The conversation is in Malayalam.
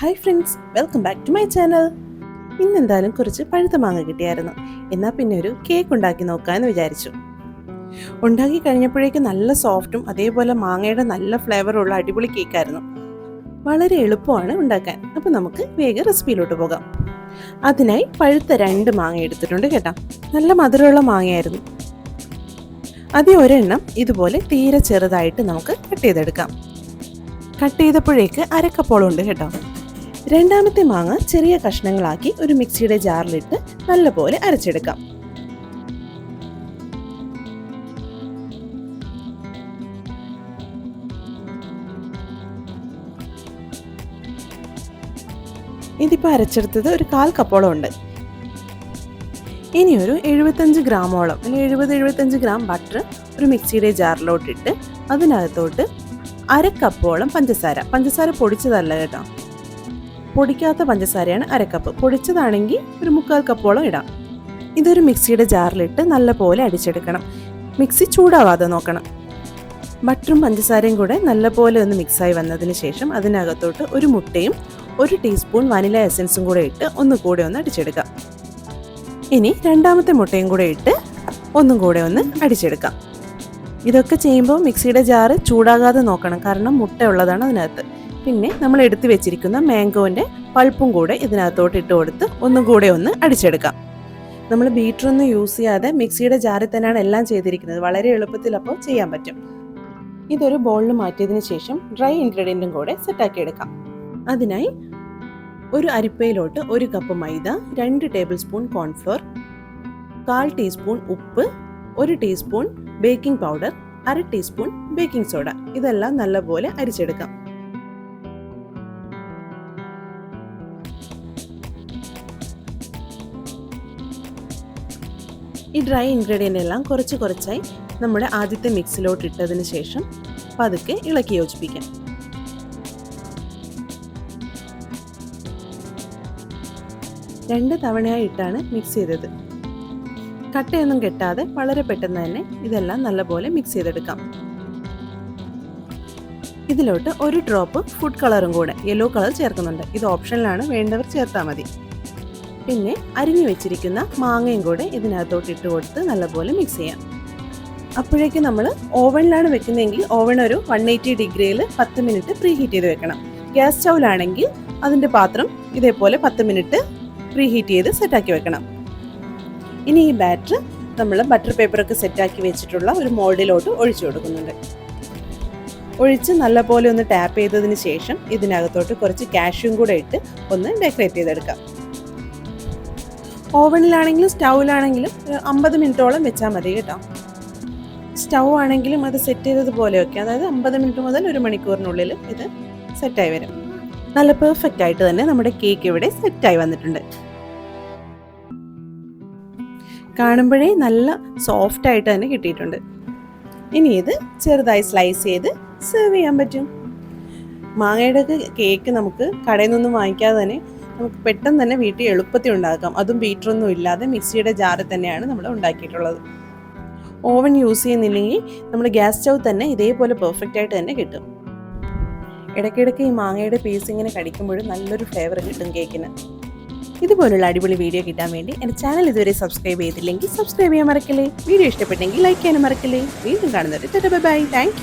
Hi friends welcome back to my channel ഇന്ന് എന്തായാലും കുറച്ച് പഴുത്ത മാങ്ങ കിട്ടിയായിരുന്നു. എന്നാൽ പിന്നെ ഒരു കേക്ക് ഉണ്ടാക്കി നോക്കാമെന്ന് വിചാരിച്ചു. ഉണ്ടാക്കി കഴിഞ്ഞപ്പോഴേക്കും നല്ല സോഫ്റ്റും അതേപോലെ മാങ്ങയുടെ നല്ല ഫ്ലേവറുള്ള അടിപൊളി കേക്കായിരുന്നു വളരെ എളുപ്പമാണ് ഉണ്ടാക്കാൻ. അപ്പോൾ നമുക്ക് വേഗം റെസിപ്പിയിലോട്ട് പോകാം. അതിനായി പഴുത്ത രണ്ട് മാങ്ങ എടുത്തിട്ടുണ്ട് കേട്ടോ. നല്ല മധുരമുള്ള മാങ്ങയായിരുന്നു. അതേ ഒരെണ്ണം ഇതുപോലെ തീരെ ചെറുതായിട്ട് നമുക്ക് കട്ട് ചെയ്തെടുക്കാം. കട്ട് ചെയ്തപ്പോഴേക്ക് അരക്കപ്പോളം ഉണ്ട് കേട്ടോ. രണ്ടാമത്തെ മാങ്ങ ചെറിയ കഷ്ണങ്ങളാക്കി ഒരു മിക്സിയുടെ ജാറിലിട്ട് നല്ലപോലെ അരച്ചെടുക്കാം. ഇതിപ്പോൾ അരച്ചെടുത്തത് ഒരു കാൽ കപ്പോളം ഉണ്ട് ഇനി ഒരു എഴുപത്തഞ്ച് ഗ്രാമോളം അല്ലെങ്കിൽ എഴുപത് എഴുപത്തഞ്ച് ഗ്രാം ബട്ടർ ഒരു മിക്സിയുടെ ജാറിലോട്ടിട്ട് അതിനകത്തോട്ട് അര കപ്പോളം പഞ്ചസാര. പഞ്ചസാര പൊടിച്ചതല്ല കേട്ടോ. പൊടിക്കാത്ത പഞ്ചസാരയാണ് അരക്കപ്പ്. പൊടിച്ചതാണെങ്കിൽ ഒരു മുക്കാൽ കപ്പോളം ഇടാം. ഇതൊരു മിക്സിയുടെ ജാറിലിട്ട് നല്ലപോലെ അടിച്ചെടുക്കണം. മിക്സി ചൂടാവാതെ നോക്കണം. ബട്ടറും പഞ്ചസാരയും കൂടെ നല്ലപോലെ ഒന്ന് മിക്സായി വന്നതിന് ശേഷം അതിനകത്തോട്ട് ഒരു മുട്ടയും ഒരു ടീസ്പൂൺ വനില എസൻസും കൂടെ ഇട്ട് ഒന്നും കൂടെ ഒന്ന് അടിച്ചെടുക്കാം. ഇനി രണ്ടാമത്തെ മുട്ടയും കൂടെ ഇട്ട് ഒന്നും കൂടെ ഒന്ന് അടിച്ചെടുക്കാം. ഇതൊക്കെ ചെയ്യുമ്പോൾ മിക്സിയുടെ ജാറ് ചൂടാകാതെ നോക്കണം. കാരണം മുട്ട ഉള്ളതാണ് അതിനകത്ത്. പിന്നെ നമ്മൾ എടുത്തു വെച്ചിരിക്കുന്ന മാംഗോന്റെ പൾപ്പും കൂടെ ഇതിനകത്തോട്ട് ഇട്ട് കൊടുത്ത് ഒന്നും കൂടെ ഒന്ന് അടിച്ചെടുക്കാം. നമ്മൾ ബീറ്ററൊന്നും യൂസ് ചെയ്യാതെ മിക്സിയുടെ ജാറിൽ തന്നെയാണ് എല്ലാം ചെയ്തിരിക്കുന്നത്. വളരെ എളുപ്പത്തിൽ അപ്പോൾ ചെയ്യാൻ പറ്റും. ഇതൊരു ബോളിൽ മാറ്റിയതിന് ശേഷം ഡ്രൈ ഇൻഗ്രീഡിയന്റും കൂടെ സെറ്റാക്കി എടുക്കാം. അതിനായി ഒരു അരിപ്പയിലോട്ട് ഒരു കപ്പ് മൈദ രണ്ട് ടേബിൾ സ്പൂൺ കോൺഫ്ലോർ കാൽ ടീസ്പൂൺ ഉപ്പ് ഒരു ടീസ്പൂൺ ബേക്കിംഗ് പൗഡർ അര ടീസ്പൂൺ ബേക്കിംഗ് സോഡ ഇതെല്ലാം നല്ലപോലെ അരിച്ചെടുക്കാം. ഈ ഡ്രൈ ഇൻഗ്രീഡിയന്റ് എല്ലാം കുറച്ച് കുറച്ചായി നമ്മുടെ ആദ്യത്തെ മിക്സിലോട്ട് ഇട്ടതിന് ശേഷം പതുക്കെ ഇളക്കി യോജിപ്പിക്കാം. രണ്ട് തവണയായി ഇട്ടാണ് മിക്സ് ചെയ്തത്. കട്ടയൊന്നും കെട്ടാതെ വളരെ പെട്ടെന്ന് തന്നെ ഇതെല്ലാം നല്ലപോലെ മിക്സ് ചെയ്തെടുക്കാം. ഇതിലോട്ട് ഒരു ഡ്രോപ്പ് ഫുഡ് കളറും കൂടെ യെല്ലോ കളർ ചേർക്കുന്നുണ്ട്. ഇത് ഓപ്ഷനിലാണ് വേണ്ടവർ ചേർത്താൽ മതി. പിന്നെ അരിഞ്ഞു വെച്ചിരിക്കുന്ന മാങ്ങയും കൂടെ ഇതിനകത്തോട്ട് ഇട്ട് കൊടുത്ത് നല്ലപോലെ മിക്സ് ചെയ്യാം. അപ്പോഴേക്കും നമ്മൾ ഓവനിലാണ് വെക്കുന്നതെങ്കിൽ ഓവൺ ഒരു വൺ എയ്റ്റി ഡിഗ്രിയിൽ പത്ത് മിനിറ്റ് പ്രീ ഹീറ്റ് ചെയ്ത് വെക്കണം. ഗ്യാസ് സ്റ്റൗവിലാണെങ്കിൽ അതിന്റെ പാത്രം ഇതേപോലെ പത്ത് മിനിറ്റ് പ്രീ ഹീറ്റ് ചെയ്ത് സെറ്റാക്കി വെക്കണം. ഇനി ഈ ബാറ്റർ നമ്മൾ ബട്ടർ പേപ്പറൊക്കെ സെറ്റാക്കി വെച്ചിട്ടുള്ള ഒരു മോൾഡിലോട്ട് ഒഴിച്ചു കൊടുക്കുന്നുണ്ട്. ഒഴിച്ച് നല്ലപോലെ ഒന്ന് ടാപ്പ് ചെയ്തതിന് ശേഷം ഇതിനകത്തോട്ട് കുറച്ച് കാഷ്യും കൂടെ ഇട്ട് ഒന്ന് ഡെക്കറേറ്റ് ചെയ്തെടുക്കാം. ഓവനിലാണെങ്കിലും സ്റ്റൗവിലാണെങ്കിലും അമ്പത് മിനിറ്റോളം വെച്ചാൽ മതി കേട്ടോ. സ്റ്റൗ ആണെങ്കിലും അത് സെറ്റ് ചെയ്തതുപോലെയൊക്കെ. അതായത് അമ്പത് മിനിറ്റ് മുതൽ ഒരു മണിക്കൂറിനുള്ളിൽ ഇത് സെറ്റായി വരും. നല്ല പെർഫെക്റ്റ് ആയിട്ട് തന്നെ നമ്മുടെ കേക്ക് ഇവിടെ സെറ്റായി വന്നിട്ടുണ്ട്. കാണുമ്പോഴേ നല്ല സോഫ്റ്റ് ആയിട്ട് തന്നെ കിട്ടിയിട്ടുണ്ട്. ഇനി ഇത് ചെറുതായി സ്ലൈസ് ചെയ്ത് സെർവ് ചെയ്യാൻ പറ്റും. മാങ്ങയുടെ കേക്ക് നമുക്ക് കടയിൽ നിന്നൊന്നും വാങ്ങിക്കാതെ തന്നെ നമുക്ക് പെട്ടെന്ന് തന്നെ വീട്ടിൽ എളുപ്പത്തിൽ ഉണ്ടാക്കാം. അതും ബീറ്ററൊന്നും ഇല്ലാതെ മിക്സിയുടെ ജാറിൽ തന്നെയാണ് നമ്മൾ ഉണ്ടാക്കിയിട്ടുള്ളത്. ഓവൻ യൂസ് ചെയ്യുന്നില്ലെങ്കിൽ നമ്മൾ ഗ്യാസ് സ്റ്റൗ തന്നെ ഇതേപോലെ പെർഫെക്റ്റ് ആയിട്ട് തന്നെ കിട്ടും. ഇടയ്ക്കിടയ്ക്ക് ഈ മാങ്ങയുടെ പീസ് ഇങ്ങനെ കടിക്കുമ്പോഴും നല്ലൊരു ഫ്ലേവർ കിട്ടും കേക്കിന്. ഇതുപോലുള്ള അടിപൊളി വീഡിയോ കിട്ടാൻ വേണ്ടി എന്റെ ചാനൽ ഇതുവരെ സബ്സ്ക്രൈബ് ചെയ്തില്ലെങ്കിൽ സബ്സ്ക്രൈബ് ചെയ്യാൻ മറക്കല്ലേ? വീഡിയോ ഇഷ്ടപ്പെട്ടെങ്കിൽ ലൈക്ക് ചെയ്യാനും മറക്കല്ലേ? വീണ്ടും കാണുന്നവരെ ബൈ ബൈ താങ്ക്